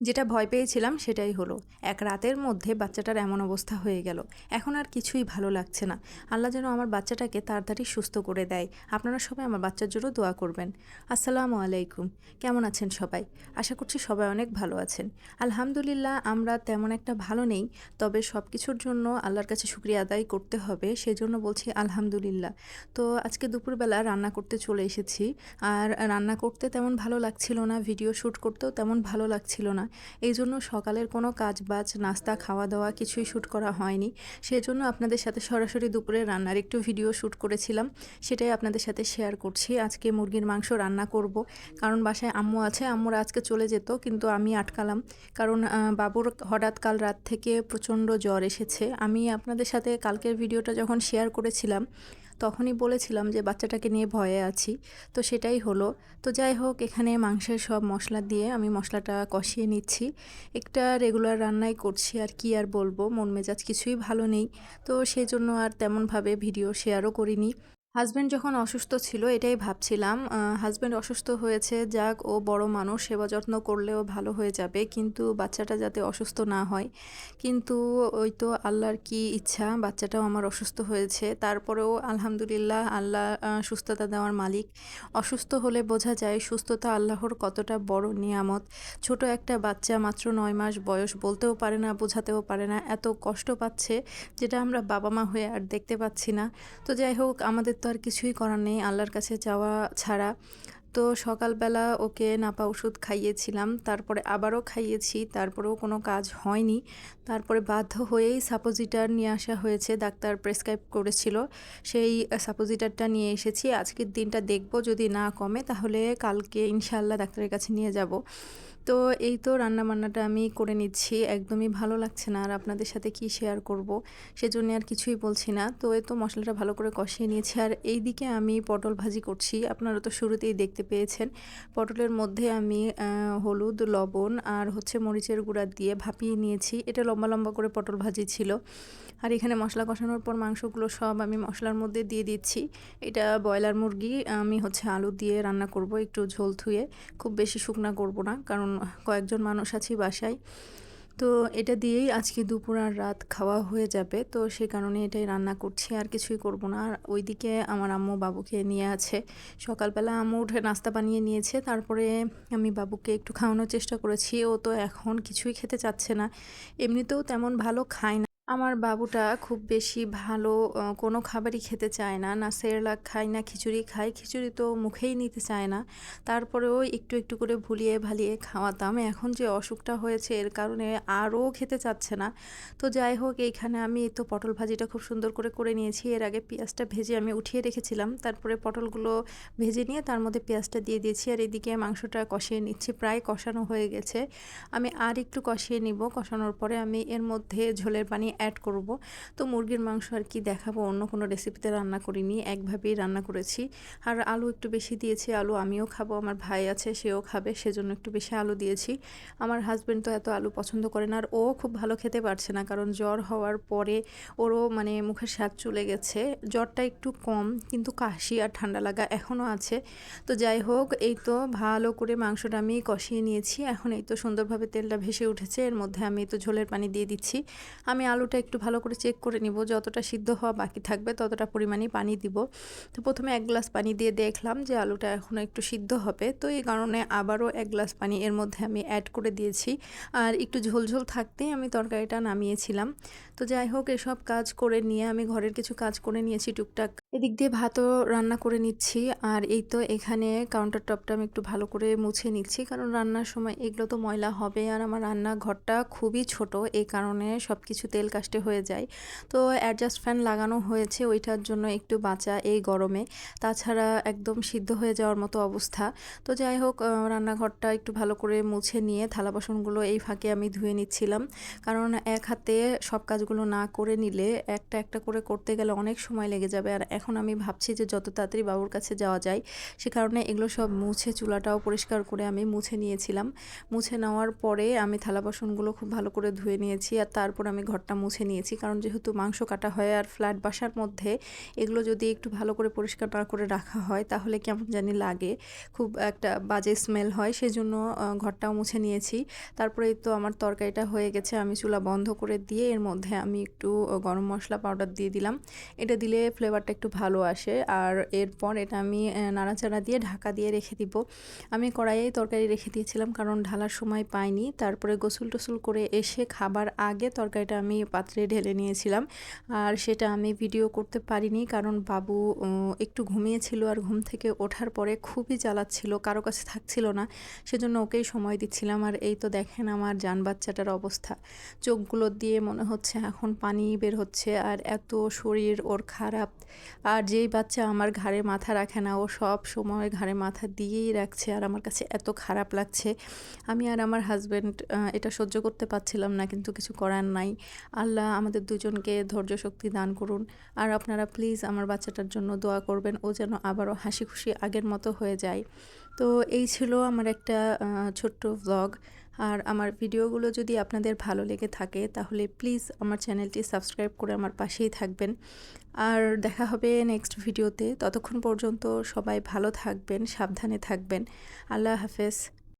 যেটা ভয় পেয়েছিলাম সেটাই হলো। এক রাতের মধ্যে বাচ্চাটার এমন অবস্থা হয়ে গেল। এখন আর কিছুই ভালো লাগছে না। আল্লাহ যেন আমার বাচ্চাটাকে তাড়াতাড়ি সুস্থ করে দেয়। আপনারা সবাই আমার বাচ্চার জন্য দোয়া করবেন। আসসালামু আলাইকুম। কেমন আছেন সবাই? আশা করছি সবাই অনেক ভালো আছেন। আলহামদুলিল্লাহ, আমরা তেমন একটা ভালো নেই। তবে সব কিছুর জন্য আল্লাহর কাছে শুক্রিয়া আদায় করতে হবে। সেজন্য বলছি আলহামদুলিল্লাহ। তো আজকে দুপুরবেলা রান্না করতে চলে এসেছি। আর রান্না করতে তেমন ভালো লাগছিল না। ভিডিও শ্যুট করতেও তেমন ভালো লাগছিল না। এই জন্য সকালের কোনো কাজ বাজ, নাস্তা খাওয়া দাওয়া কিছুই শ্যুট করা হয়নি। সেজন্য আপনাদের সাথে সরাসরি দুপুরে রান্নার একটু ভিডিও শ্যুট করেছিলাম। সেটাই আপনাদের সাথে শেয়ার করছি। আজকে মুরগির মাংস রান্না করব। কারণ বাসায় আম্মু আছে, আম্মুরা আজকে চলে যেত, কিন্তু আমি আটকালাম। কারণ বাবুর হঠাৎ কাল রাত থেকে প্রচণ্ড জ্বর এসেছে। আমি আপনাদের সাথে কালকের ভিডিওটা যখন শেয়ার করেছিলাম তখনই বলেছিলাম যে বাচ্চাটাকে নিয়ে ভয়ে আছি। তো সেটাই হলো। তো যাই হোক, এখানে মাংসের সব মশলা দিয়ে আমি মশলাটা কষিয়ে নিচ্ছি। একটা রেগুলার রান্নাই করছি আর কি আর বলব। মন মেজাজ কিছুই ভালো নেই। তো সেই জন্য আর তেমনভাবে ভিডিও শেয়ারও করিনি। হাজব্যান্ড যখন অসুস্থ ছিল, এটাই ভাবছিলাম হাজব্যান্ড অসুস্থ হয়েছে, যাক, ও বড় মানুষ, সেবা যত্ন করলেও ভালো হয়ে যাবে, কিন্তু বাচ্চাটা যাতে অসুস্থ না হয়। কিন্তু ওই তো আল্লাহর কি ইচ্ছা, বাচ্চাটাও আমার অসুস্থ হয়েছে। তারপরেও আলহামদুলিল্লাহ, আল্লাহ সুস্থতা দেওয়ার মালিক। অসুস্থ হলে বোঝা যায়, সুস্থতা আল্লাহর কতটা বড় নিয়ামত। ছোট একটা বাচ্চা মাত্র নয় মাস বয়স, বলতেও পারে না, বোঝাতেও পারে না, এত কষ্ট পাচ্ছে, যেটা আমরা বাবা মা হয়ে আর দেখতে পাচ্ছি না। তো যাই হোক, আমাদের তো আর কিছুই করার নেই আল্লাহর কাছে যাওয়া ছাড়া। তো সকালবেলা ওকে নাপা ওষুধ খাইয়েছিলাম, তারপরে আবারও খাইয়েছি, তারপরেও কোনো কাজ হয়নি। তারপরে বাধ্য হয়েই সাপোজিটার নিয়ে আসা হয়েছে, ডাক্তার প্রেসক্রাইব করেছিল। সেই সাপোজিটারটা নিয়ে এসেছি, আজকের দিনটা দেখব যদি না কমে তাহলে কালকে ইনশাল্লাহ ডাক্তারের কাছে নিয়ে যাব। তো এই তো রান্না বান্নাটা আমি করে নিচ্ছি, একদমই ভালো লাগছে না আর আপনাদের সাথে কি শেয়ার করব সেজন্য আর কিছুই বলছি না। তো এই তো মশলাটা ভালো করে কষিয়ে নিয়েছি আর এই দিকে আমি পটল ভাজি করছি, আপনারা তো শুরুতেই দেখতে পেয়েছেন। পটলের মধ্যে আমি হলুদ, লবণ আর হচ্ছে মরিচের গুঁড়া দিয়ে ভাপিয়ে নিয়েছি। এটা লম্বা লম্বা করে পটল ভাজি ছিল। আর এখানে মশলা কষানোর পর মাংসগুলো সব আমি মশলার মধ্যে দিয়ে দিচ্ছি। এটা ব্রয়লার মুরগি, আমি হচ্ছে আলু দিয়ে রান্না করব একটু ঝোল ধুয়ে। খুব বেশি শুকনা করব না, কারণ কয়েকজন মানুষ আছি বাসায়। তো এটা দিয়েই আজকে দুপুর আর রাত খাওয়া হয়ে যাবে। তো সে কারণে এটাই রান্না করছি, আর কিছুই করব না। আর ওইদিকে আমার আম্মু বাবুকে নিয়ে আছে। সকালবেলা আম্মু উঠে নাস্তা বানিয়ে নিয়েছে। তারপরে আমি বাবুকে একটু খাওয়ানোর চেষ্টা করেছি। ও তো এখন কিছুই খেতে চাচ্ছে না। এমনিতেও তেমন ভালো খায় না। আমার বাবুটা খুব বেশি ভালো কোনো খাবারই খেতে চায় না। না সেরেলাক খায় না খিচুড়ি খায় খিচুড়ি তো মুখেই নিতে চায় না। তারপরেও একটু একটু করে ভুলিয়ে ভালিয়ে খাওয়াতাম। এখন যে অসুখটা হয়েছে, এর কারণে আরও খেতে চাচ্ছে না। তো যাই হোক, এইখানে আমি তো পটল ভাজিটা খুব সুন্দর করে করে নিয়েছি। এর আগে পেঁয়াজটা ভেজে আমি উঠিয়ে রেখেছিলাম। তারপরে পটলগুলো ভেজে নিয়ে তার মধ্যে পেঁয়াজটা দিয়ে দিয়েছি। আর এদিকে মাংসটা কষিয়ে নিচ্ছি। প্রায় কষানো হয়ে গেছে। আমি আর একটু কষিয়ে নিব। কষানোর পরে আমি এর মধ্যে ঝোলের পানি অ্যাড করব। তো মুরগির মাংস আর কি দেখাবো, অন্য কোনো রেসিপিতে রান্না করিনি, একভাবেই রান্না করেছি। আর আলু একটু বেশি দিয়েছি, আলু আমিও খাব, আমার ভাই আছে, সেও খাবে, সেজন্য একটু বেশি আলু দিয়েছি। আমার হাজব্যান্ড তো এত আলু পছন্দ করে না, আর ও খুব ভালো খেতে পারছে না, কারণ জ্বর হওয়ার পরে ওরও মানে মুখের স্বাদ চলে গেছে। জ্বরটা একটু কম, কিন্তু কাশি আর ঠান্ডা লাগা এখনও আছে। তো যাই হোক, এই তো ভালো করে মাংসটা আমি কষিয়ে নিয়েছি। এখন এই তো সুন্দরভাবে তেলটা ভেসে উঠেছে, এর মধ্যে আমি তো ঝোলের পানি দিয়ে দিচ্ছি। আমি আলুটা একটু ভালো করে চেক করে নিব। যতটা সিদ্ধ হওয়া বাকি থাকবে, ততটা পরিমাণে পানি দিব। তো প্রথমে এক গ্লাস পানি দিয়ে দেখলাম যে আলুটা এখনও একটু সিদ্ধ হবে। তো এই কারণে আবারও এক গ্লাস পানি এর মধ্যে আমি অ্যাড করে দিয়েছি। আর একটু ঝোলঝোল থাকতেই আমি তরকারিটা নামিয়েছিলাম। তো যাই হোক, এসব কাজ করে নিয়ে আমি ঘরের কিছু কাজ করে নিয়েছি টুকটাক। এদিক দিয়ে ভাতও রান্না করে নিচ্ছি। আর এই তো এখানে কাউন্টার টপটা আমি একটু ভালো করে মুছে নিচ্ছি। কারণ রান্নার সময় এগুলো তো ময়লা হবে। আর আমার রান্নাঘরটা খুবই ছোট। এই কারণে সব কিছু তেল কাস্টে হয়ে যায়। তো অ্যাডজাস্ট ফ্যান লাগানো হয়েছে। ওইটার জন্য একটু বাঁচা এই গরমে। তাছাড়া একদম সিদ্ধ হয়ে যাওয়ার মতো অবস্থা। তো যাই হোক রান্নাঘরটা একটু ভালো করে মুছে নিয়ে থালা বাসনগুলো এই ফাঁকে আমি ধুয়ে নিচ্ছিলাম। কারণ এক হাতে সব কাজগুলো না করে নিলে একটা একটা করে করতে গেলে অনেক সময় লেগে যাবে। আর এখন আমি ভাবছি যে যত তাড়াতাড়ি বাবুর কাছে যাওয়া যায়, সে কারণে এগুলো সব মুছে চুলাটাও পরিষ্কার করে আমি মুছে নিয়েছিলাম। মুছে নেওয়ার পরে আমি থালা বাসনগুলো খুব ভালো করে ধুয়ে নিয়েছি আর তারপর আমি ঘরটা মুছে নিয়েছি। কারণ যেহেতু মাংস কাটা হয় আর ফ্ল্যাট বাসার মধ্যে এগুলো যদি একটু ভালো করে পরিষ্কার না করে রাখা হয়, তাহলে কেমন জানি লাগে। খুব একটা বাজে স্মেল হয়, সেজন্য ঘরটাও মুছে নিয়েছি। তারপরে এই তো আমার তরকারিটা হয়ে গেছে, আমি চুলা বন্ধ করে দিয়ে এর মধ্যে আমি একটু গরম মশলা পাউডার দিয়ে দিলাম। এটা দিলে ফ্লেভারটা একটু ভালো আসে। আর এরপর এটা আমি নাড়াচাড়া দিয়ে ঢাকা দিয়ে রেখে দিব। আমি কড়াইয়েই তরকারি রেখে দিয়েছিলাম কারণ ঢালার সময় পাইনি। তারপরে গোসল টোসল করে এসে খাবার আগে তরকারিটা আমি পাত্রে ঢেলে নিয়েছিলাম। আর সেটা আমি ভিডিও করতে পারিনি কারণ বাবু একটু ঘুমিয়েছিল আর ঘুম থেকে ওঠার পরে খুবই জ্বালাচ্ছিল, কারও কাছে থাকছিল না। সেজন্য ওকেই সময় দিচ্ছিলাম। আর এই তো দেখেন আমার জান বাচ্চাটার অবস্থা। চোখগুলো দিয়ে মনে হচ্ছে এখন পানি বের হচ্ছে আর এত শরীর ওর খারাপ। আর যেই বাচ্চা আমার ঘাড়ে মাথা রাখে না, ও সব সময় ঘাড়ে মাথা দিয়েই রাখছে আর আমার কাছে এত খারাপ লাগছে। আমি আর আমার হাজব্যান্ড এটা সহ্য করতে পারছিলাম না কিন্তু কিছু করার নাই। আল্লাহ আমাদের দুজনকে ধৈর্য শক্তি দান করুন। আর আপনারা প্লিজ আমার বাচ্চাটার জন্য দোয়া করবেন, ও যেন আবারও হাসি খুশি আগের মতো হয়ে যায়। তো এই ছিল আমার একটা ছোট্ট ভ্লগ আর আমার ভিডিওগুলো যদি আপনাদের ভালো লেগে থাকে, তাহলে প্লিজ আমার চ্যানেলটি সাবস্ক্রাইব করে আমার পাশেই থাকবেন। আর দেখা হবে নেক্সট ভিডিওতে। ততক্ষণ পর্যন্ত সবাই ভালো থাকবেন, সাবধানে থাকবেন। আল্লাহ হাফেজ।